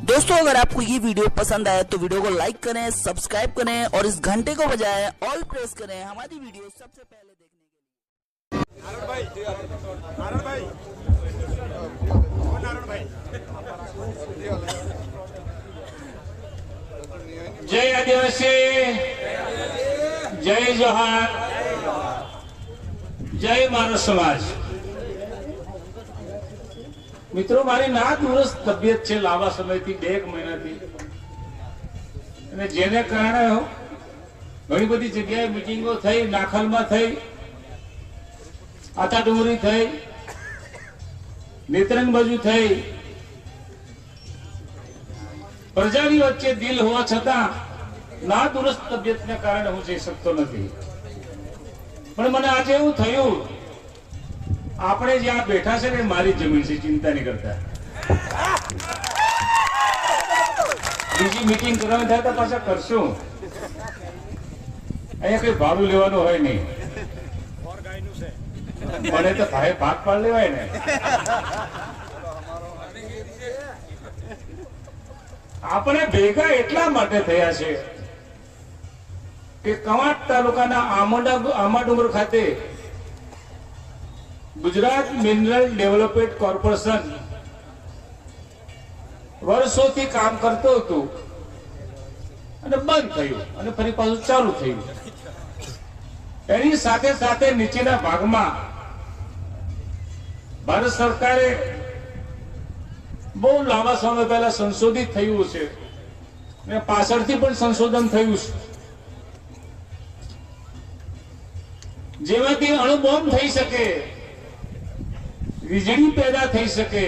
दोस्तों अगर आपको ये वीडियो पसंद आए तो वीडियो को लाइक करें सब्सक्राइब करें और इस घंटे को बजाय ऑल प्रेस करें हमारी वीडियो सबसे पहले देखने के लिए। जय आदिवासी जय जोहार जय मानव समाज। મિત્રો, મારી ના દુરસ્ત તબિયત છે લાંબા સમયથી, બે એક મહિનાથી. અને જેને કારણે ઘણી બધી જગ્યાએ મિટિંગો થઈ, નાખલમાં થઈ આતા થઈ, નેત્રંગ બાજુ થઈ. પ્રજાની વચ્ચે દિલ હોવા છતાં ના દુરસ્ત તબિયતને કારણે હું જઈ શકતો નથી. પણ મને આજે એવું થયું આપણે જ્યાં બેઠા છે ને, મારી જમીન છે, ચિંતા નહીં કરતા. બીજી મિટિંગ કરવાની થાય તો પાછા કરશું. અહીંયા કઈ ભાડું લેવાનું હોય નહીં. મને તો ભાઈ ભાગ પાડ લેવાય ને. આપણે ભેગા એટલા માટે થયા છે કે કવાંટ તાલુકાના આમડા આમાડુંગર ખાતે ગુજરાત મિનરલ ડેવલપમેન્ટ કોર્પોરેશન વર્ષોથી કામ કરતો હતો અને બંધ થયું અને ફરી પાછું ચાલુ થયું. એની સાથે સાથે નીચેના ભાગમાં ભારત સરકારે બહુ લાંબા સમય પહેલા સંશોધિત થયું છે અને પાછળથી પણ સંશોધન થયું છે. જેમાંથી અણુબોમ્બ થઈ શકે. વીજળી પેદા થઈ શકે.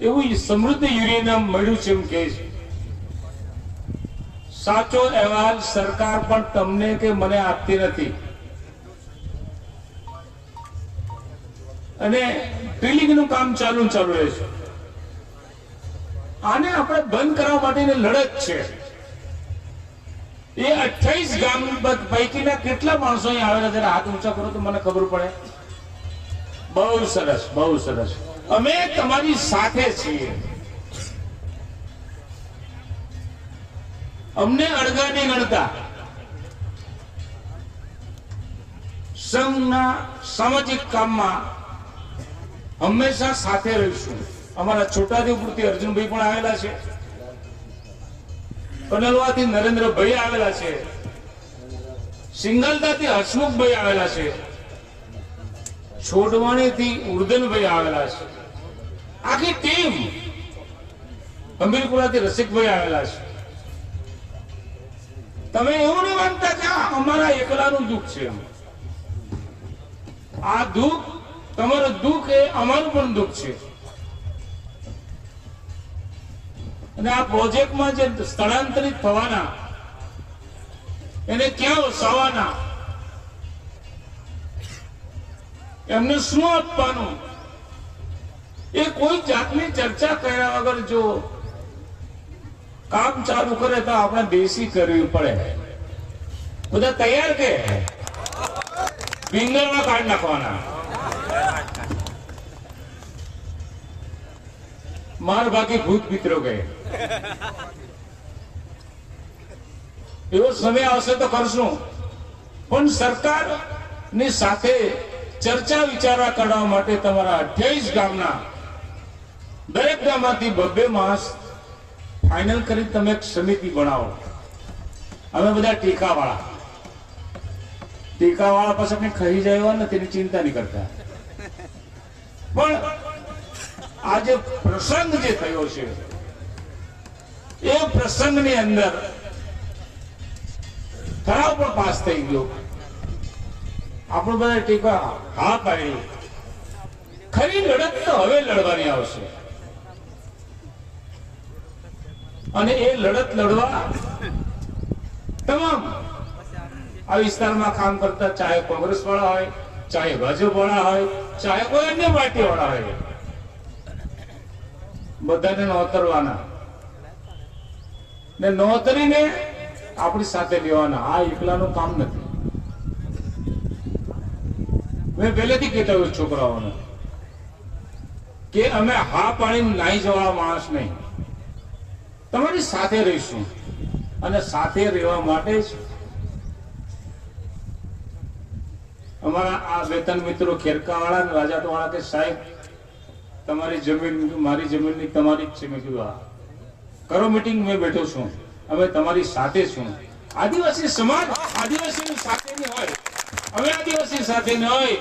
એવું સમૃદ્ધ યુરેનિયમ મળ્યું છે એમ કે છે. સાચો અહેવાલ સરકાર પણ તમને કે મને આપતી નથી. અને ડ્રિલિંગનું કામ ચાલુ ચાલુ રહે છે. આને આપણે બંધ કરવા માટેની લડત છે. એ અઠ્યાવીસ ગામ પૈકીના કેટલા માણસો અહીં આવેલા જયારે હાથ ઊંચા કરો તો મને ખબર પડે. બહુ સરસ બહુ સરસ. અમે તમારી સાથે છીએ. અમને અડગા નહીં ગણતા સંઘના સામાજિક કામમાં હંમેશા સાથે રહીશું. અમારા છોટાદેવપુરથી અર્જુનભાઈ પણ આવેલા છે. કનલવાથી નરેન્દ્રભાઈ આવેલા છે. સિંગલદાથી હસમુખભાઈ આવેલા છે. છોડવાણીથી ઉર્દનભાઈ આવેલા છે. આખી ટીમ અમીરપુરાથી રસિકભાઈ આવેલા છે. તમે એવું નહીં માનતા કે અમારા એકલાનું દુઃખ છે આ દુઃખ, તમારું દુઃખ એ અમારું પણ દુઃખ છે. અને આ પ્રોજેક્ટમાં જે સ્થળાંતરિત થવાના, એને ક્યાં વસાવાના એમને શું આપવાનું? એ કોઈ જાતની ચર્ચા કર્યા વગર જો કામ ચાલુ કરે તો આપણે દેશી કરવી પડે. બધા તૈયાર કે? ભીંગલમાં કાઢ નાખવાના. માર બાકી ભૂત મિત્રો કે. એવો સમય આવશે તો કરશું. પણ સરકારની સાથે ચર્ચા વિચારણા કરવા માટે તમારા અઠ્યાવીસ ગામના દરેક ગામમાંથી બબ્બે માસ ફાઇનલ કરી તમે એક સમિતિ બનાવો. અમે બધા ટીકા વાળા ટીકા પાસે આપણે ખરી જાય ને તેની ચિંતા નહીં કરતા. પણ આ જે પ્રસંગ જે થયો છે, એ પ્રસંગની અંદર ઠરાવ પણ પાસ થઈ ગયો. આપણે બધા ટીકા હા પાડી ખરી લડત તો હવે લડવાની આવશે. અને એ લડત લડવા તમામ આ વિસ્તારમાં કામ કરતા ચાહે કોંગ્રેસ વાળા હોય, ચાહે ભાજપ વાળા હોય, ચાહે કોઈ અન્ય પાર્ટી વાળા હોય. બધાને નોતરવાના. ને નોતરીને આપણી સાથે લેવાના આ એકલાનું કામ નથી. મેં પહેલેથી કહેતા હોય છોકરાઓને કે અમે હા પાણી નાહી જવા માણસ નહીં. તમારી સાથે રહીશું અને સાથે રહેવા માટે જ અમારા આ વેતન મિત્રો ખેરકાવાળા રાજાટવાળા કે સાહેબ, તમારી જમીન, મારી જમીનની તમારી જ છે. મેં કીધું આ કરો મીટિંગ, મેં બેઠો છું. અમે તમારી સાથે છું. આદિવાસી સમાજ આદિવાસીની સાથે હોય. અમે આદિવાસી સાથે ન હોય.